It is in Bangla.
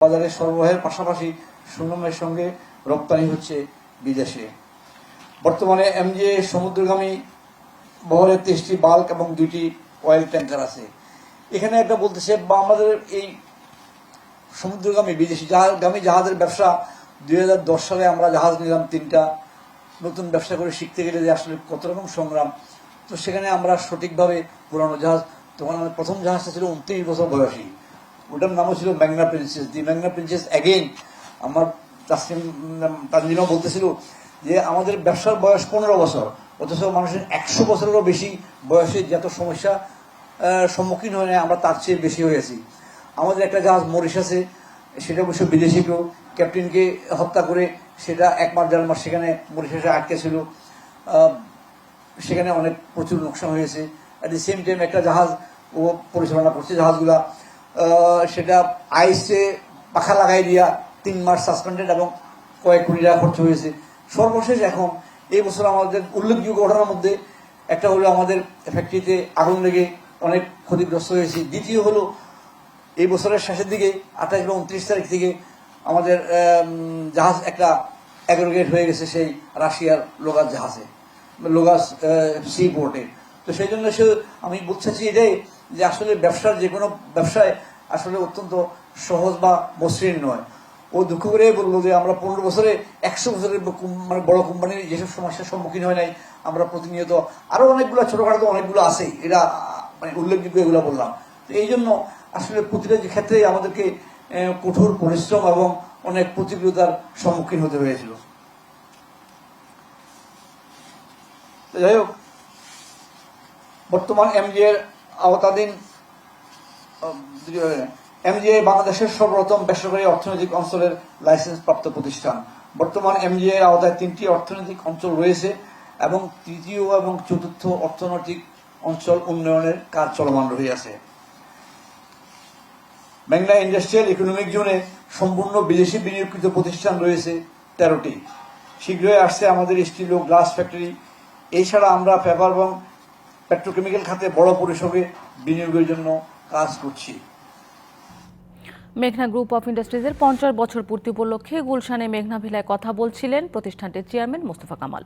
বাজারে সরবরাহের পাশাপাশি সুনামের সঙ্গে রপ্তানি হচ্ছে বিদেশে। বর্তমানে এমজিএ সমুদ্রগামী বহরে তেইশটি বাল্ক এবং দুইটি অয়েল ট্যাঙ্কার আছে। এখানে একটা বলতেছে বা আমাদের এই সমুদ্রগামী বিদেশি জাহাজগামী জাহাজের ব্যবসা দুই হাজার দশ সালে আমরা জাহাজ নিলাম তিনটা। নতুন ব্যবসা করে শিখতে গেলে যে আসলে কত রকম সংগ্রাম। তো সেখানে আমরা সঠিকভাবে পুরানো জাহাজ তখন আমাদের প্রথম জাহাজটা ছিল উনত্রিশ বছর বয়সী। ওটার নামও ছিল Magna Princess. The Magna Princess again আমার তাসলিম তানজিমা বলতেছিল যে আমাদের ব্যবসার বয়স পনেরো বছর, অথচ মানুষের একশো বছরেরও বেশি বয়সে যত সমস্যা সম্মুখীন হয় না আমরা তার চেয়ে বেশি হয়েছি আমাদের একটা জাহাজ মরিশাসে সেটা অবশ্য বিদেশি কেউ, ক্যাপ্টেনকে হত্যা করে সেটা এক মাস, দেড় মাস সেখানে মরিশাসে আটকে ছিল। সেখানে অনেক প্রচুর লোকসান হয়েছে। অ্যাট দি সেম টাইম একটা জাহাজ, ও পরিচালনা করছে জাহাজগুলা। সেটা আইসে পাখা লাগাই দিয়া তিন মাস সাসপেন্ডেড এবং কয়েক কোটি টাকা খরচ হয়েছে। সর্বশেষ এখন এই বছর আমাদের উল্লেখযোগ্য ঘটনার মধ্যে একটা হলো আমাদের ফ্যাক্টরিতে আগুন লেগে অনেক ক্ষতিগ্রস্ত হয়েছে। দ্বিতীয় হলো এই বছরের শেষের দিকে, আঠাশ বা উনত্রিশ তারিখ থেকে আমাদের জাহাজ একটা অ্যাগ্রোগেট হয়ে গেছে সেই রাশিয়ার লোগাস জাহাজে লোগাস সি পোর্টে তো সেই জন্য সে আমি বলতে চাচ্ছি এটাই যে আসলে ব্যবসার যে কোনো ব্যবসায় আসলে অত্যন্ত সহজ বা মসৃণ নয়। ও দুঃখ করে বলল যে আমরা পনেরো বছরে, একশো বছরের মানে বড় কোম্পানির যেসব সমস্যার সম্মুখীন হয় নাই, আমরা প্রতিনিয়ত আরও অনেকগুলো, ছোটখাটো তো অনেকগুলো আছেই। এরা মানে উল্লেখযোগ্য এগুলো বললাম। তো এই জন্য আসলে প্রতিটা ক্ষেত্রে আমাদেরকে কঠোর পরিশ্রম এবং অনেক প্রতিকূলতার সম্মুখীন হতে হয়েছিল। যাই হোক বর্তমান এমজিএ এর আওতাধীন এমজিএ বাংলাদেশের সর্বপ্রথম বেসরকারি অর্থনৈতিক অঞ্চলের লাইসেন্স প্রাপ্ত প্রতিষ্ঠান। বর্তমান এমজিএ এর আওতায় তিনটি অর্থনৈতিক অঞ্চল রয়েছে এবং তৃতীয় এবং চতুর্থ অর্থনৈতিক অঞ্চল উন্নয়নের কাজ চলমান রহিয়াছে। মেঘনা ইন্ডাস্ট্রিয়াল ইকোনমিক জোনে সম্পূর্ণ বিদেশি বিনিয়োগকৃত প্রতিষ্ঠান রয়েছে তেরোটি। শীঘ্রই আসছে আমাদের স্টিল ও গ্লাস ফ্যাক্টরি। এছাড়া আমরা পেপার এবং পেট্রোকেমিক্যাল খাতে বড় পরিসরে বিনিয়োগের জন্য কাজ করছি। মেঘনা গ্রুপ অফ ইন্ডাস্ট্রিজের পঞ্চাশ বছর পূর্তি উপলক্ষে গুলশানে মেঘনা ভিলায় কথা বলছিলেন প্রতিষ্ঠানটির চেয়ারম্যান মোস্তফা কামাল।